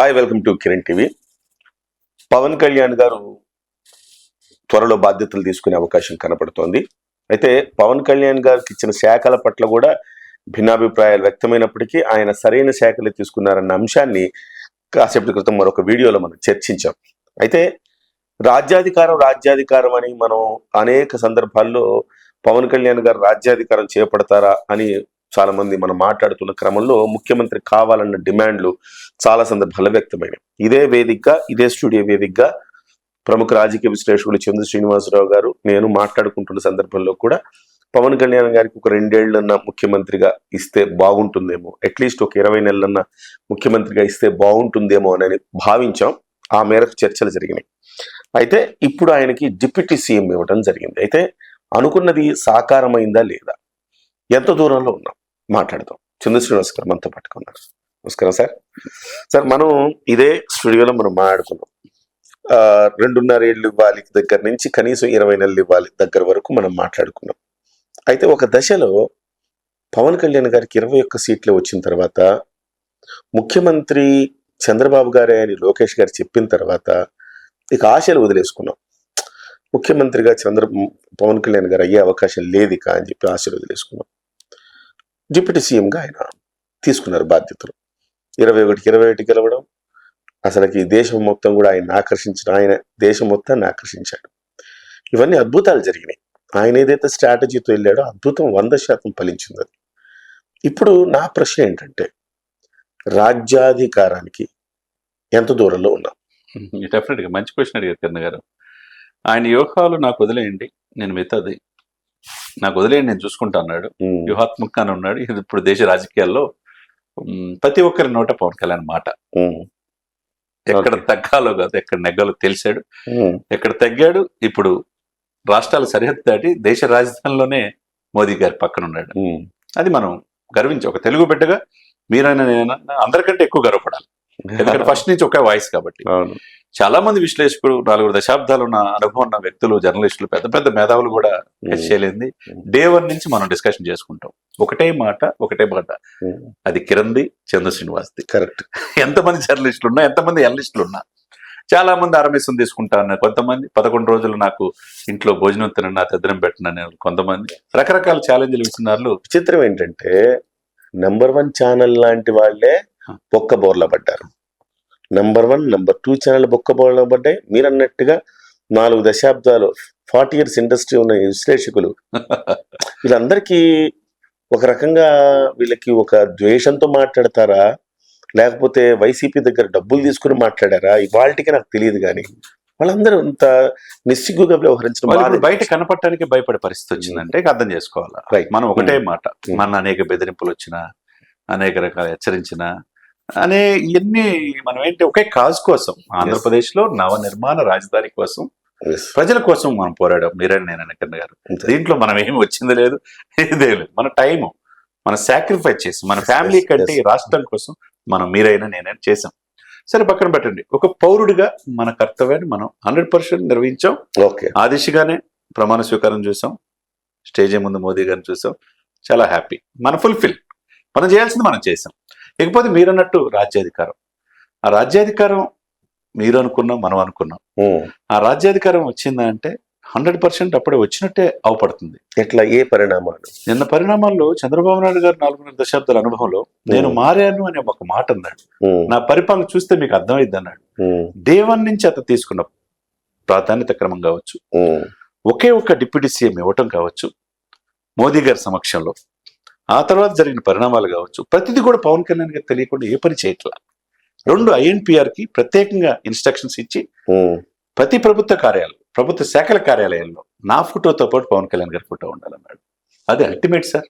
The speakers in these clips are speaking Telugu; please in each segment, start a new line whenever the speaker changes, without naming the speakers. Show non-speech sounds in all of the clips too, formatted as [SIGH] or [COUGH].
Hi welcome to Kiran TV Pawan Kalyan garu త్వరలో బాధ్యతలు తీసుకునే అవకాశం కనపడుతోంది. అయితే పవన్ కళ్యాణ్ గారికి ఇచ్చిన శాఖల పట్ల కూడా భిన్నాభిప్రాయాలు వ్యక్తమైనప్పటికీ ఆయన సరైన శాఖలు తీసుకున్నారన్న అంశాన్ని కాసేపటి క్రితం మరొక వీడియోలో మనం చర్చించాం. అయితే రాజ్యాధికారం రాజ్యాధికారం అని మనం అనేక సందర్భాల్లో పవన్ కళ్యాణ్ గారు రాజ్యాధికారం చేపడతారా అని చాలా మంది మనం మాట్లాడుతున్న క్రమంలో ముఖ్యమంత్రి కావాలన్న డిమాండ్లు చాలా సందర్భాల్లో వ్యక్తమైనవి. ఇదే వేదికగా ఇదే స్టూడియో వేదికగా ప్రముఖ రాజకీయ విశ్లేషకులు చంద్ర శ్రీనివాసరావు గారు నేను మాట్లాడుకుంటున్న సందర్భంలో కూడా పవన్ కళ్యాణ్ గారికి ఒక రెండేళ్ళన్న ముఖ్యమంత్రిగా ఇస్తే బాగుంటుందేమో అట్లీస్ట్ ఒక ఇరవై నెలలన్న ముఖ్యమంత్రిగా ఇస్తే బాగుంటుందేమో అని భావించాం. ఆ మేరకు చర్చలు జరిగినాయి. అయితే ఇప్పుడు ఆయనకి డిప్యూటీ సీఎం ఇవ్వడం జరిగింది. అయితే అనుకున్నది సాకారమైందా లేదా? ఎంత దూరంలో ఉన్నాం? మాట్లాడదాం. చంద్ర శ్రీనివాస్ గారు మనతో పట్టుకున్నారు నమస్కారం సార్. సార్ మనం ఇదే స్టూడియోలో మనం మాట్లాడుకున్నాం. రెండున్నర ఏళ్ళు ఇవ్వాలి దగ్గర నుంచి కనీసం ఇరవై నెలలు ఇవ్వాలి దగ్గర వరకు మనం మాట్లాడుకున్నాం. అయితే ఒక దశలో పవన్ కళ్యాణ్ గారికి ఇరవై ఒక్క సీట్లు వచ్చిన తర్వాత ముఖ్యమంత్రి చంద్రబాబు గారే అని లోకేష్ గారు చెప్పిన తర్వాత ఇక ఆశలు వదిలేసుకున్నాం. ముఖ్యమంత్రిగా చంద్ర పవన్ కళ్యాణ్ గారు అయ్యే అవకాశం లేదు ఇక అని చెప్పి ఆశలు వదిలేసుకున్నాం. డిప్యూటీ సీఎంగా ఆయన తీసుకున్నారు బాధ్యతలు. ఇరవై ఒకటికి ఇరవై ఒకటి గెలవడం అసలుకి దేశం మొత్తం కూడా ఆయన ఆకర్షించిన ఆయన దేశం మొత్తాన్ని ఆకర్షించాడు. ఇవన్నీ అద్భుతాలు జరిగినాయి. ఆయన ఏదైతే స్ట్రాటజీతో వెళ్ళాడో అద్భుతం వంద శాతం ఫలించింది అది. ఇప్పుడు నా ప్రశ్న ఏంటంటే రాజ్యాధికారానికి ఎంత దూరంలో ఉన్నాం? [LAUGHS]
డెఫినెట్గా మంచి క్వశ్చన్ అడిగారు కిరణ్ గారు ఆయన యోగాలు నాకు వదిలేయండి నేను మిగతాది నాకు వదిలేయండి నేను చూసుకుంటా అన్నాడు. వ్యూహాత్మకంగానే ఉన్నాడు. ఇది ఇప్పుడు దేశ రాజకీయాల్లో ప్రతి ఒక్కరి నోట పవన్ కళ్యాణ్ మాట. ఎక్కడ. తగ్గాలో కాదు ఎక్కడ నెగ్గాలో తెలిసాడు. ఎక్కడ తగ్గాడు ఇప్పుడు రాష్ట్రాల సరిహద్దు దాటి దేశ రాజధానిలోనే మోదీ గారి పక్కన ఉన్నాడు. అది మనం గర్వించి ఒక తెలుగు బిడ్డగా మీరైనా నేను అందరికంటే ఎక్కువ గర్వపడాలి. [LAUGHS] ఎందుకంటే ఫస్ట్ నుంచి ఒకే వాయిస్ కాబట్టి. చాలా మంది విశ్లేషకులు నాలుగు దశాబ్దాలు ఉన్న అనుభవం ఉన్న వ్యక్తులు జర్నలిస్టులు పెద్ద పెద్ద మేధావులు కూడా టచ్ చేయలేంది డే వన్ నుంచి మనం డిస్కషన్ చేసుకుంటాం. ఒకటే మాట ఒకటే మాట అది కిరణ్ది చంద్ర శ్రీనివాస్ది.
కరెక్ట్. [LAUGHS]
ఎంతమంది జర్నలిస్టులు ఉన్నా ఎంతమంది అనలిస్టులు ఉన్నా చాలా మంది ఆర్ఎంఎస్ తీసుకుంటా ఉన్నారు కొంతమంది పదకొండు రోజులు నాకు ఇంట్లో భోజనం తినన్నా తెద్దరం పెట్టిన కొంతమంది. రకరకాల ఛాలెంజ్లు ఇస్తున్నారు
విచిత్రం ఏంటంటే నంబర్ వన్ ఛానల్ లాంటి వాళ్ళే బొక్క బోర్ల పడ్డారు. Number one number two channel బొక్క బోర్ల పడ్డాయి. మీరు అన్నట్టుగా నాలుగు దశాబ్దాలు ఫార్టీ ఇయర్స్ ఇండస్ట్రీ ఉన్న విశ్లేషకులు [LAUGHS] వీళ్ళందరికీ ఒక రకంగా వీళ్ళకి ఒక ద్వేషంతో మాట్లాడతారా? లేకపోతే వైసీపీ దగ్గర డబ్బులు తీసుకుని మాట్లాడారా? ఇవాళకి నాకు తెలియదు కానీ. వాళ్ళందరూ అంత నిస్సిగ్గుగా వ్యవహరించడం
బయట కనపడటానికి భయపడే పరిస్థితి వచ్చిందంటే అర్థం చేసుకోవాలి. మనం ఒకటే. మాట. మన అనేక బెదిరింపులు వచ్చినా అనేక రకాల హెచ్చరించిన అనే ఇవన్నీ మనం ఏంటి ఒకే కాజ్ కోసం ఆంధ్రప్రదేశ్లో నవ నిర్మాణ రాజధాని కోసం. ప్రజల కోసం మనం పోరాడాం మీరే నేను గారు. దీంట్లో మనం ఏమి వచ్చింది లేదు ఇదే లేదు. మన టైం మన సాక్రిఫైస్ చేసి మన ఫ్యామిలీ కంటే ఈ రాష్ట్రం కోసం మనం మీరైనా నేనైనా చేసాం సరే పక్కన పెట్టండి. ఒక పౌరుడిగా మన కర్తవ్యాన్ని మనం హండ్రెడ్ పర్సెంట్ నిర్వహించాం.
ఓకే.
ఆ దిశగానే ప్రమాణ స్వీకారం చూసాం. స్టేజ్ ముందు మోదీ గారిని చూసాం. చాలా హ్యాపీ. మన ఫుల్ఫిల్ మనం చేయాల్సింది మనం చేసాం ఇకపోతే మీరు అన్నట్టు రాజ్యాధికారం. ఆ రాజ్యాధికారం మీరు అనుకున్నాం మనం అనుకున్నాం. ఆ రాజ్యాధికారం వచ్చిందా అంటే హండ్రెడ్ పర్సెంట్ అప్పుడే వచ్చినట్టే అవపడుతుంది.
ఎట్లా ఏ పరిణామాలు?
నిన్న పరిణామాల్లో చంద్రబాబు నాయుడు గారు నాలుగున్నర దశాబ్దాల అనుభవంలో నేను. మారాను అనే ఒక మాట అన్నాడు. నా పరిపాలన చూస్తే మీకు అర్థమైంది అన్నాడు.
ఉమ్,
డే వన్ నుంచి అతను తీసుకున్న ప్రాధాన్యత క్రమం కావచ్చు ఒకే ఒక్క డిప్యూటీ సీఎం ఇవ్వటం కావచ్చు మోదీ గారి సమక్షంలో ఆ తర్వాత జరిగిన పరిణామాలు కావచ్చు ప్రతిదీ కూడా పవన్ కళ్యాణ్ గారికి తెలియకుండా ఏ పని చేయట్లా. రెండు ఐఎన్పిఆర్కి ప్రత్యేకంగా ఇన్స్ట్రక్షన్స్ ఇచ్చి. ప్రతి ప్రభుత్వ కార్యాలయం ప్రభుత్వ శాఖల కార్యాలయాల్లో నా ఫోటోతో పాటు పవన్ కళ్యాణ్ గారి ఫోటో ఉండాలన్నాడు. అది అల్టిమేట్ సార్.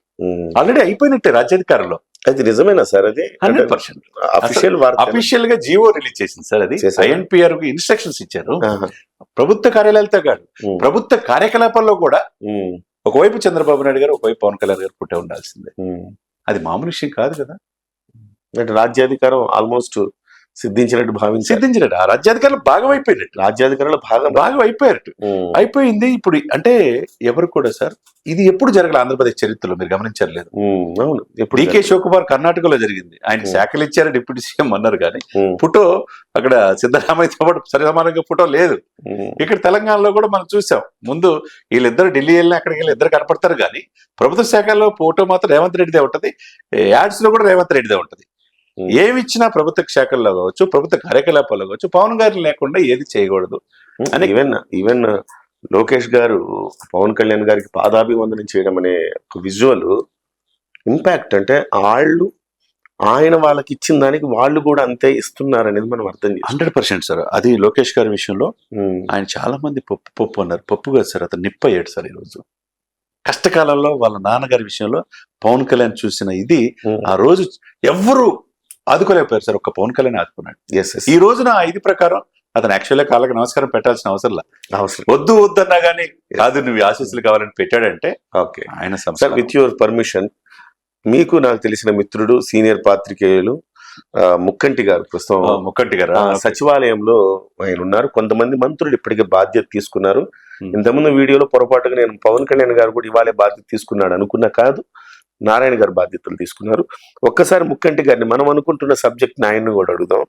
ఆల్రెడీ అయిపోయినట్టే రాజ్యాధికారంలో.
అది నిజమేనా సార్ అది
హండ్రెడ్ పర్సెంట్.
అఫీషియల్
అఫీషియల్గా జియో రిలీజ్ చేసింది సార్ అది? ఐఎన్పిఆర్కి ఇన్స్ట్రక్షన్స్ ఇచ్చారు. ప్రభుత్వ కార్యాలయాలతో కాదు ప్రభుత్వ కార్యకలాపాల్లో కూడా ఒకవైపు చంద్రబాబు నాయుడు గారు ఒకవైపు పవన్ కళ్యాణ్ గారు పుట్టే ఉండాల్సిందే. అది మామూలు విషయం కాదు కదా
అంటే రాజ్యాధికారం ఆల్మోస్ట్ సిద్ధించినట్టు భావించారు
సిద్ధించినట్టు. ఆ రాజ్యాధికారులు భాగం అయిపోయినట్టు
రాజ్యాధికారులు భాగం
భాగం అయిపోయారట
ఉమ్,
అయిపోయింది ఇప్పుడు అంటే ఎవరు కూడా సార్ ఇది ఎప్పుడు జరగలేదు ఆంధ్రప్రదేశ్ చరిత్రలో మీరు గమనించలేదు
అవును ఎప్పుడు
డికే శివకుమార్ కర్ణాటకలో జరిగింది. ఆయన. శాఖలు ఇచ్చారు డిప్యూటీ సీఎం అన్నారు కానీ ఫోటో అక్కడ సిద్ధరామయ్యతో పాటు సరిసమానంగా ఫోటో లేదు. ఇక్కడ తెలంగాణలో కూడా మనం చూసాం. ముందు వీళ్ళిద్దరు ఢిల్లీ వెళ్ళిన అక్కడికి వెళ్ళి ఇద్దరు కనపడతారు కానీ ప్రభుత్వ శాఖల్లో ఫోటో మాత్రం రేవంత్ రెడ్డిదే ఉంటది. యాడ్స్లో కూడా రేవంత్ రెడ్డిదే ఉంటది. ఏమి ఇచ్చినా ప్రభుత్వ శాఖల్లో కావచ్చు ప్రభుత్వ కార్యకలాపాల్లో కావచ్చు పవన్ గారు లేకుండా ఏది చేయకూడదు. అని-
ఈవెన్ ఈవెన్ లోకేష్ గారు పవన్ కళ్యాణ్ గారికి పాదాభివందనం చేయడం అనే ఒక విజువల్ ఇంపాక్ట్ అంటే వాళ్ళు ఆయన వాళ్ళకి ఇచ్చిన దానికి వాళ్ళు కూడా అంతే ఇస్తున్నారు అనేది మనం అర్థం చేసుకోవాలి.
Hundred percent sir. అది లోకేష్ గారి విషయంలో ఆయన చాలా మంది పప్పు పప్పు అన్నారు. పప్పు కాదు సార్ అతను నిప్ప అయ్యాడు సార్ ఈరోజు. కష్టకాలంలో వాళ్ళ నాన్నగారి విషయంలో పవన్ కళ్యాణ్ చూసిన ఇది ఆ రోజు ఎవ్వరు ఆదుకోలేకపోయారు సార్ ఒక్క పవన్ కళ్యాణ్ ఆదుకున్నాడు.
Yes, yes.
ఈ రోజున ఇది ప్రకారం అతను యాక్చువల్గా కాళ్ళకి నమస్కారం పెట్టాల్సిన అవసరం లేదు.
అవసరం.
వద్దు వద్దన్నా కానీ కాదు నువ్వు ఆశీస్సులు కావాలని పెట్టాడంటే
ఓకే.
ఆయన
సార్ విత్ యువర్ పర్మిషన్ మీకు నాకు తెలిసిన మిత్రుడు సీనియర్ పాత్రికేయులు ముక్కంటి గారు ప్రస్తుతం
ముక్కంటి గారు?
సచివాలయంలో ఆయన ఉన్నారు. కొంతమంది మంత్రులు ఇప్పటికే బాధ్యత తీసుకున్నారు.
Hmm.
ఇంతకుముందు వీడియోలో పొరపాటుగా నేను పవన్ కళ్యాణ్ గారు కూడా ఇవాళే బాధ్యత తీసుకున్నాడు అనుకున్నా కాదు. నారాయణ గారు బాధ్యతలు తీసుకున్నారు. ఒక్కసారి ముక్కంటి గారిని మనం అనుకుంటున్న సబ్జెక్ట్ ఆయన్ని కూడా అడుగుదాం.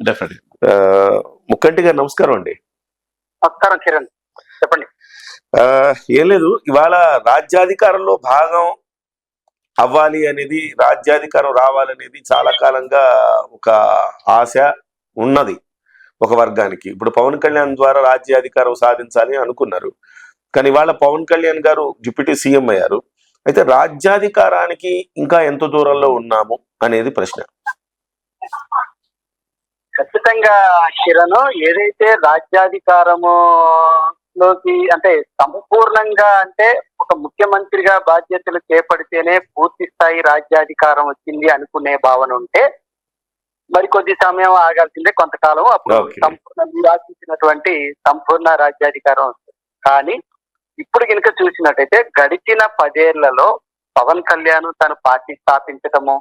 ముక్కంటి గారు నమస్కారం అండి.
నమస్కారం కిరణ్. చెప్పండి.
ఆ, ఏం లేదు. ఇవాళ రాజ్యాధికారంలో భాగం అవ్వాలి అనేది రాజ్యాధికారం రావాలనేది చాలా కాలంగా ఒక ఆశ ఉన్నది ఒక వర్గానికి. ఇప్పుడు పవన్ కళ్యాణ్ ద్వారా రాజ్యాధికారం సాధించాలి అనుకున్నారు. కానీ ఇవాళ పవన్ కళ్యాణ్ గారు డిప్యూటీ సీఎం అయ్యారు. అయితే రాజ్యాధికారానికి ఇంకా ఎంత దూరంలో ఉన్నాము అనేది ప్రశ్న
ఖచ్చితంగా కిరణ్ ఏదైతే రాజ్యాధికారము లోకి అంటే సంపూర్ణంగా అంటే ఒక ముఖ్యమంత్రిగా బాధ్యతలు చేపడితేనే పూర్తి స్థాయి రాజ్యాధికారం వచ్చింది అనుకునే భావన ఉంటే మరి కొద్ది సమయం ఆగాల్సిందే కొంతకాలం అప్పుడు. సంపూర్ణ మీరు ఆశించినటువంటి సంపూర్ణ రాజ్యాధికారం వస్తుంది కానీ ఇప్పుడు కనుక చూసినట్టయితే గడిచిన పదేళ్ళలో పవన్ కళ్యాణ్ తన పార్టీ స్థాపించటము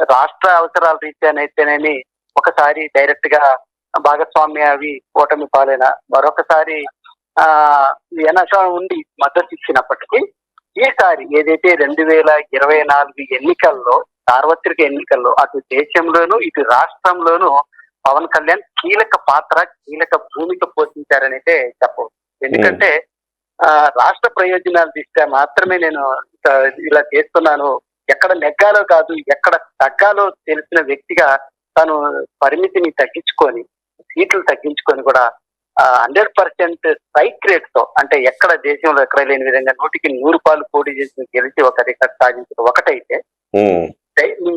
రాష్ట్ర అవసరాల రీత్యానైతేనేమి ఒకసారి డైరెక్ట్గా భాగస్వామ్య అవి ఓటమి పాలైన మరొకసారి ఆ వెనక ఉండి మద్దతు ఇచ్చినప్పటికీ ఈసారి ఏదైతే రెండు వేల ఇరవై నాలుగు ఎన్నికల్లో సార్వత్రిక ఎన్నికల్లో అటు దేశంలోనూ ఇటు రాష్ట్రంలోనూ పవన్ కళ్యాణ్ కీలక పాత్ర కీలక భూమిక పోషించారనైతే చెప్పవచ్చు. ఎందుకంటే రాష్ట్ర ప్రయోజనాల దృష్ట్యా మాత్రమే నేను ఇలా చేస్తున్నాను. ఎక్కడ నెగ్గాలో కాదు ఎక్కడ తగ్గాలో తెలిసిన వ్యక్తిగా తను పరిమితిని తగ్గించుకొని సీట్లు తగ్గించుకొని కూడా హండ్రెడ్ పర్సెంట్ స్ట్రైక్ రేట్తో అంటే ఎక్కడ దేశంలో ఎక్కడ లేని విధంగా నూటికి నూరు పాలు పోటీ చేసి గెలిచి ఒక రికార్డ్ సాధించడం ఒకటైతే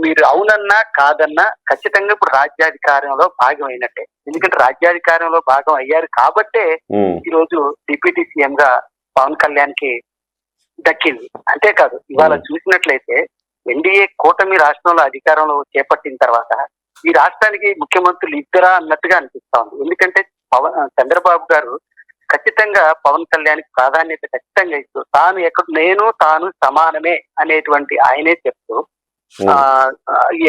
మీరు అవునన్నా కాదన్నా ఖచ్చితంగా ఇప్పుడు రాజ్యాధికారంలో భాగం అయినట్టే. ఎందుకంటే రాజ్యాధికారంలో భాగం అయ్యారు కాబట్టే ఈ రోజు డిప్యూటీ సీఎం గా పవన్ కళ్యాణ్కి దక్కింది. అంతేకాదు ఇవాళ. చూసినట్లయితే ఎన్డీఏ కూటమి రాష్ట్రంలో అధికారంలో చేపట్టిన తర్వాత ఈ రాష్ట్రానికి ముఖ్యమంత్రులు ఇద్దరా అన్నట్టుగా అనిపిస్తా ఉంది. ఎందుకంటే పవన్ చంద్రబాబు గారు ఖచ్చితంగా పవన్ కళ్యాణ్ ప్రాధాన్యత ఖచ్చితంగా ఇస్తూ తాను ఎక్కడ నేను తాను సమానమే అనేటువంటి ఆయనే చెప్తూ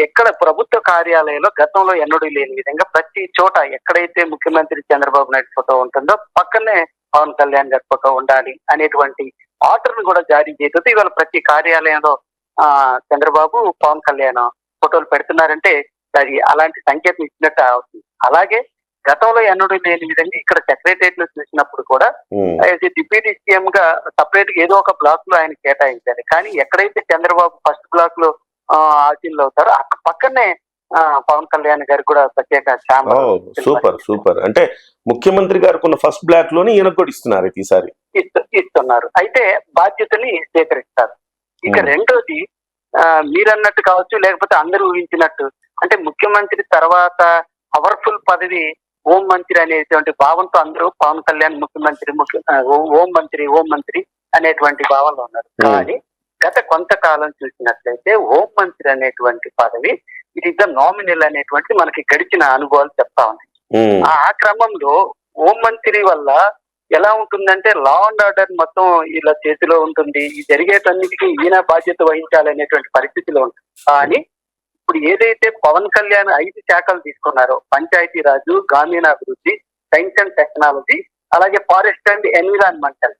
ఎక్కడ ప్రభుత్వ కార్యాలయంలో గతంలో ఎన్నడూ లేని విధంగా ప్రతి చోట ఎక్కడైతే ముఖ్యమంత్రి చంద్రబాబు నాయుడు ఫోటో ఉంటుందో పక్కనే పవన్ కళ్యాణ్ గారి ఫోటో ఉండాలి అనేటువంటి ఆర్డర్ను కూడా జారీ చేస్తూ ఇవాళ ప్రతి కార్యాలయంలో ఆ చంద్రబాబు పవన్ కళ్యాణ్ ఫోటోలు పెడుతున్నారంటే అది అలాంటి సంకేతం ఇచ్చినట్టు అవుతుంది. అలాగే గతంలో ఎన్నడూ లేని విధంగా ఇక్కడ సెక్రటరియట్లో చూసినప్పుడు కూడా డిప్యూటీ సీఎం గా సపరేట్గా ఏదో ఒక బ్లాక్లో ఆయన కేటాయించారు. కానీ ఎక్కడైతే చంద్రబాబు ఫస్ట్ బ్లాక్లో ఆశీన్లు అవుతారో. అక్కడ పక్కనే ఆ, పవన్ కళ్యాణ్ గారు కూడా ప్రత్యేక
ఓ సూపర్ సూపర్. అంటే ముఖ్యమంత్రి గారికి ఉన్న ఫస్ట్ బ్లాక్లోని ఈయన కూడా ఇస్తున్నారు ఈసారి.
ఇస్తు- ఇస్తున్నారు. అయితే బాధ్యతని స్వీకరిస్తారు. ఇక. రెండోది మీరన్నట్టు కావచ్చు లేకపోతే అందరూ ఊహించినట్టు అంటే ముఖ్యమంత్రి తర్వాత పవర్ఫుల్ పదవి హోం మంత్రి అనేటువంటి భావంతో అందరూ పవన్ కళ్యాణ్ ముఖ్యమంత్రి ముఖ్య హోం హోం మంత్రి హోం మంత్రి అనేటువంటి భావంలో ఉన్నారు. కానీ గత కొంతకాలం చూసినట్లయితే హోం మంత్రి అనేటువంటి పదవి ఇట్ ఇస్ ద నామినల్ అనేటువంటి మనకి గడిచిన అనుభవాలు చెప్తా ఉన్నాయి. ఆ క్రమంలో హోం మంత్రి వల్ల ఎలా ఉంటుందంటే లా అండ్ ఆర్డర్ మొత్తం ఇలా చేతిలో ఉంటుంది. ఈ జరిగేటన్నిటికీ ఈయన బాధ్యత వహించాలనేటువంటి పరిస్థితిలో ఉంటుంది. కానీ ఇప్పుడు ఏదైతే పవన్ కళ్యాణ్ ఐదు శాఖలు తీసుకున్నారో పంచాయతీ రాజు గ్రామీణాభివృద్ధి సైన్స్ అండ్ టెక్నాలజీ అలాగే ఫారెస్ట్ అండ్ ఎన్విరాన్మెంటల్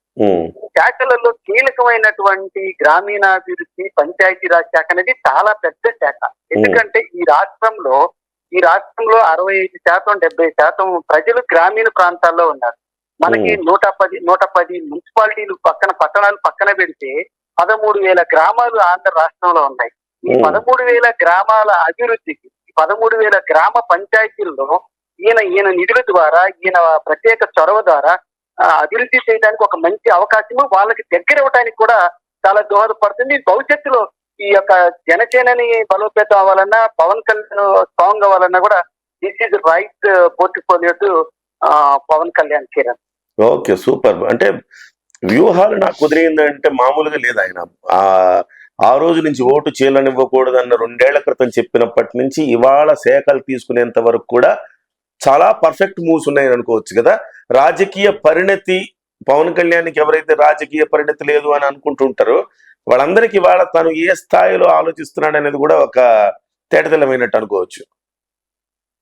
శాఖలలో కీలకమైనటువంటి గ్రామీణాభివృద్ధి పంచాయతీ రాజ్ శాఖ అనేది చాలా పెద్ద శాఖ. ఎందుకంటే ఈ రాష్ట్రంలో ఈ రాష్ట్రంలో అరవై ఐదు శాతం డెబ్బై శాతం ప్రజలు గ్రామీణ ప్రాంతాల్లో ఉన్నారు. మనకి నూట పది నూట పది మున్సిపాలిటీలు పక్కన పట్టణాలు పక్కన పెడితే పదమూడు వేల గ్రామాలు ఆంధ్ర రాష్ట్రంలో ఉన్నాయి. ఈ. పదమూడు వేల గ్రామాల అభివృద్ధికి ఈ పదమూడు వేల గ్రామ పంచాయతీల్లో ఈయన ఈయన నిధుల ద్వారా ఈయన ప్రత్యేక చొరవ ద్వారా అభివృద్ధి చేయడానికి ఒక మంచి అవకాశము వాళ్ళకి దగ్గర ఇవ్వడానికి కూడా చాలా దోహదపడుతుంది. భవిష్యత్తులో ఈ యొక్క జనసేనని బలోపేతం అవ్వాలన్నా పవన్ కళ్యాణ్ స్ట్రాంగ్ అవ్వాలన్నా కూడా this is right portfolio to Pawan Kalyan Kiran
okay super. అంటే వ్యూహాలు నాకు కుదిరిందంటే మామూలుగా లేదు ఆయన. ఆ ఆ రోజు నుంచి ఓటు చీలనివ్వకూడదన్న రెండేళ్ళ క్రితం చెప్పినప్పటి నుంచి ఇవాళ శాఖలు తీసుకునేంత వరకు కూడా చాలా పర్ఫెక్ట్ మూవ్స్ ఉన్నాయని అనుకోవచ్చు కదా. రాజకీయ పరిణతి పవన్ కళ్యాణ్కి ఎవరైతే రాజకీయ పరిణతి లేదు అని అనుకుంటుంటారో వాళ్ళందరికీ ఇవాళ తను ఏ స్థాయిలో ఆలోచిస్తున్నాడు అనేది కూడా ఒక తేటతెల్లమైనట్టు అనుకోవచ్చు.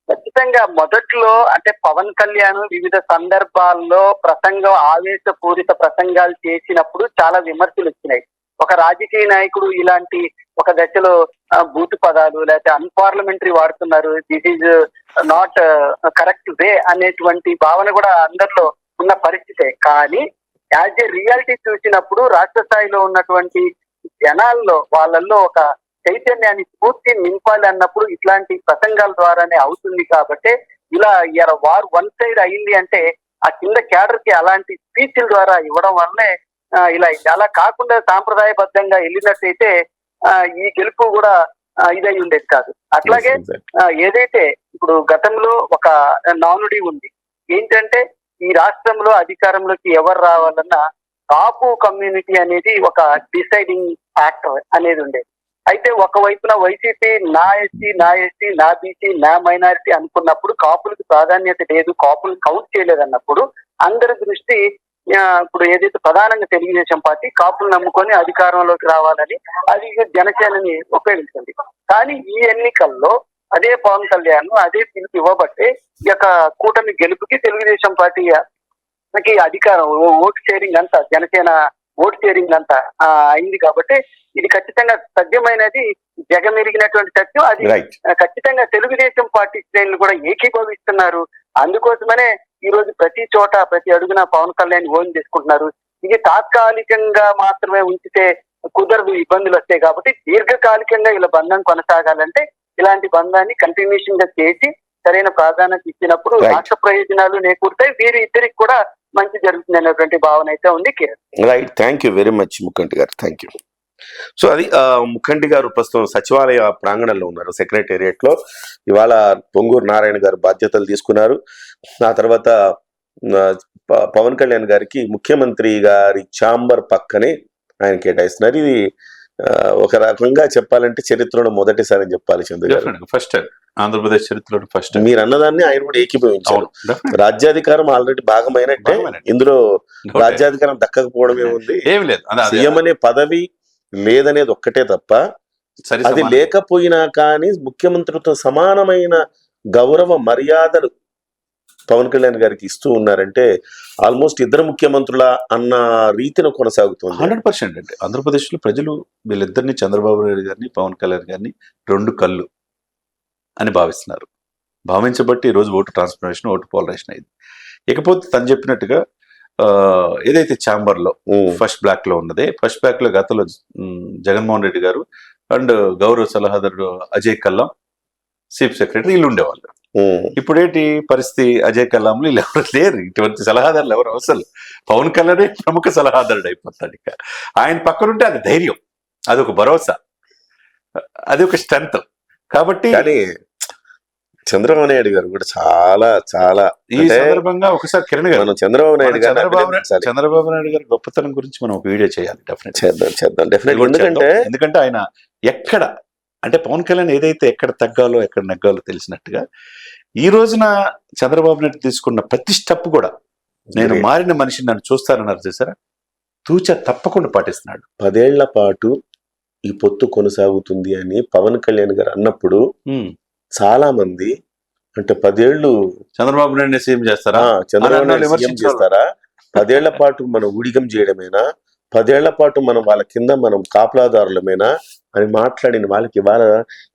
ఖచ్చితంగా మొదట్లో అంటే పవన్ కళ్యాణ్ వివిధ సందర్భాల్లో ప్రసంగం ఆవేశపూరిత ప్రసంగాలు చేసినప్పుడు చాలా విమర్శలు వచ్చినాయి. ఒక రాజకీయ నాయకుడు ఇలాంటి ఒక దశలో బూత్ పదాలు లేకపోతే అన్పార్లమెంటరీ వాడుతున్నారు. This is not correct way అనేటువంటి భావన కూడా అందరిలో ఉన్న పరిస్థితే. కానీ యాజ్ ఏ రియాలిటీ చూసినప్పుడు రాష్ట్ర స్థాయిలో ఉన్నటువంటి జనాల్లో వాళ్ళల్లో ఒక చైతన్యాన్ని స్ఫూర్తి నింపాలి అన్నప్పుడు ఇట్లాంటి ప్రసంగాల ద్వారానే అవుతుంది కాబట్టి ఇలా ఇలా వార్ వన్ సైడ్ అయింది అంటే ఆ కింద క్యాడర్కి అలాంటి స్పీచ్ల ద్వారా ఇవ్వడం వల్లనే ఇలా అలా కాకుండా సాంప్రదాయబద్ధంగా వెళ్ళినట్టయితే ఈ గెలుపు కూడా ఇదై ఉండేది కాదు. అట్లాగే ఏదైతే ఇప్పుడు గతంలో ఒక నానుడి ఉంది ఏంటంటే ఈ రాష్ట్రంలో అధికారంలోకి ఎవరు రావాలన్నా కాపు కమ్యూనిటీ అనేది ఒక డిసైడింగ్ ఫ్యాక్టర్ అనేది ఉండేది. అయితే ఒకవైపున వైసీపీ నా ఎస్సీ నా ఎస్టీ నా బీసీ నా మైనారిటీ అనుకున్నప్పుడు కాపులకు ప్రాధాన్యత లేదు కాపులు కౌంట్ చేయలేదు అన్నప్పుడు అందరి దృష్టి ఇప్పుడు ఏదైతే ప్రధానంగా తెలుగుదేశం పార్టీ కాపులు నమ్ముకొని అధికారంలోకి రావాలని అది జనసేనని ఉపయోగించింది కానీ ఈ ఎన్నికల్లో అదే పవన్ కళ్యాణ్ అదే పిలుపు ఇవ్వబట్టే ఈ యొక్క కూటమి గెలుపుకి తెలుగుదేశం పార్టీ అధికారం ఓటు షేరింగ్ అంతా జనసేన ఓటు షేరింగ్ అంతా అయింది కాబట్టి ఇది ఖచ్చితంగా సత్యమైనది జగమెరిగినటువంటి సత్యం. అది ఖచ్చితంగా తెలుగుదేశం పార్టీ శ్రేణులు కూడా ఏకీభవిస్తున్నారు. అందుకోసమనే ఈ రోజు ప్రతి చోట ప్రతి అడుగున పవన్ కళ్యాణ్ ఓన్ చేసుకుంటున్నారు. ఇది తాత్కాలికంగా మాత్రమే ఉంచితే కుదరదు ఇబ్బందులు వస్తాయి కాబట్టి దీర్ఘకాలికంగా ఇలా బంధం కొనసాగాలంటే ఇలాంటి బంధాన్ని కంటిన్యూషన్గా చేసి సరైన ప్రాధాన్యత ఇచ్చినప్పుడు. రాష్ట్ర ప్రయోజనాలు నేకూరుతాయి వీరి ఇద్దరికి కూడా మంచి జరుగుతుంది అనేటువంటి భావన అయితే ఉంది Kiran.
Right thank you very much Mukkanti garu. Thank you so అది ముక్కంటి గారు ప్రస్తుతం సచివాలయ ప్రాంగణంలో ఉన్నారు సెక్రటేరియట్లో ఇవాళ పొంగూరు నారాయణ గారు బాధ్యతలు తీసుకున్నారు. ఆ తర్వాత పవన్ కళ్యాణ్ గారికి ముఖ్యమంత్రి గారి ఛాంబర్ పక్కనే ఆయన కేటాయిస్తున్నారు. ఇది ఒక రకంగా చెప్పాలంటే చరిత్రలో మొదటిసారి అని చెప్పాలి చంద్ర
ఫస్ట్ ఆంధ్రప్రదేశ్ చరిత్రలో ఫస్ట్
మీరు అన్నదాన్ని ఆయన కూడా ఏకీభవించారు. రాజ్యాధికారం ఆల్రెడీ భాగమైనట్టే. ఇందులో. రాజ్యాధికారం దక్కకపోవడమే ఉంది.
ఏం లేదు.
సీఎం అనే పదవి లేదనేది ఒక్కటే తప్ప అది. లేకపోయినా కానీ ముఖ్యమంత్రితో సమానమైన గౌరవ మర్యాదలు పవన్ కళ్యాణ్ గారికి ఇస్తూ ఉన్నారంటే ఆల్మోస్ట్ ఇద్దరు ముఖ్యమంత్రుల అన్న రీతిని కొనసాగుతుంది.
హండ్రెడ్ పర్సెంట్ అండి. ఆంధ్రప్రదేశ్లో ప్రజలు వీళ్ళిద్దరిని చంద్రబాబు నాయుడు గారిని పవన్ కళ్యాణ్ గారిని రెండు కళ్ళు అని భావిస్తున్నారు. భావించబట్టి ఈరోజు ఓటు ట్రాన్స్ఫర్మేషన్ ఓటు పోలరైజేషన్ అయింది. ఇకపోతే తను చెప్పినట్టుగా ఏదైతే ఛాంబర్లో
ఉమ్,
ఫస్ట్ బ్లాక్లో ఉన్నదే ఫస్ట్ బ్లాక్లో గతంలో జగన్మోహన్ రెడ్డి గారు అండ్ గౌరవ సలహాదారు అజయ్ కల్లం చీఫ్ సెక్రటరీ వీళ్ళు ఉండేవాళ్ళు. ఇప్పుడేంటి పరిస్థితి? అజయ్ కల్లాంలు వీళ్ళు ఎవరు లేరు. ఇటువంటి సలహాదారులు ఎవరు అసలు పవన్ కళ్యాణే ప్రముఖ సలహాదారుడు అయిపోతాడు ఇక. ఆయన పక్కనుంటే అది ధైర్యం. అది ఒక భరోసా. అది ఒక స్ట్రెంత్ కాబట్టి
చంద్రబాబు నాయుడు గారు కూడా చాలా చాలా
ఈ సందర్భంగా ఒకసారి కిరణ్ గారు
మనం చంద్రబాబు నాయుడు గారిని
చంద్రబాబు నాయుడు గారి గొప్పతనం గురించి మనం ఒక వీడియో చేయాలి డెఫినెట్
చేద్దాం చేద్దాం డెఫినెట్ ఎందుకంటే
ఎందుకంటే ఆయన ఎక్కడ అంటే పవన్ కళ్యాణ్ ఏదైతే ఎక్కడ తగ్గాలో ఎక్కడ నెగ్గాలో తెలిసినట్టుగా ఈ రోజున చంద్రబాబు నాయుడు తీసుకున్న ప్రతి స్టెప్ కూడా నేను. మారిన మనిషిని నన్ను చూస్తానన్నారు చూసారా? తూచ తప్పకుండా పాటిస్తున్నాడు.
పదేళ్ళ పాటు ఈ పొత్తు కొనసాగుతుంది అని పవన్ కళ్యాణ్ గారు అన్నప్పుడు చాలా మంది అంటే పదేళ్ళు
చంద్రబాబు నాయుడు సీఎం చేస్తారా?
చంద్రబాబు నాయుడు సీఎం. చేస్తారా? పదేళ్ళ పాటు మనం ఊడిగం చేయడమేనా? పదేళ్ళ పాటు మనం వాళ్ళ కింద మనం కాపలాదారులమేనా అని మాట్లాడిన వాళ్ళకి ఇవాళ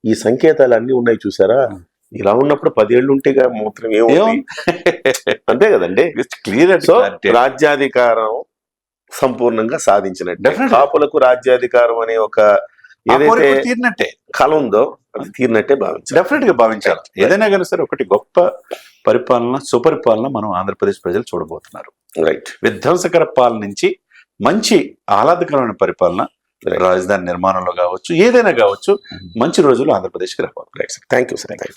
ఈ సంకేతాలు అన్ని ఉన్నాయి చూసారా? ఇలా ఉన్నప్పుడు పదేళ్ళు ఉంటే మాత్రం ఏముంది? అంతే కదండి.
క్లియర్
సో రాజ్యాధికారం సంపూర్ణంగా సాధించినట్టు. కాపులకు రాజ్యాధికారం అనే ఒక ఏదైతే
తీరినట్టే.
కళ ఉందో అది తీరినట్టే భావించాలి.
డెఫినెట్గా భావించాలి. ఏదైనా కానీ సరే ఒకటి గొప్ప పరిపాలన సుపరిపాలన మనం ఆంధ్రప్రదేశ్ ప్రజలు చూడబోతున్నారు.
రైట్
విధ్వంసకర పాలన నుంచి మంచి ఆహ్లాదకరమైన పరిపాలన రాజధాని నిర్మాణంలో కావచ్చు ఏదైనా కావచ్చు మంచి రోజులు ఆంధ్రప్రదేశ్కి రావాలి.
Right thank you sir thank you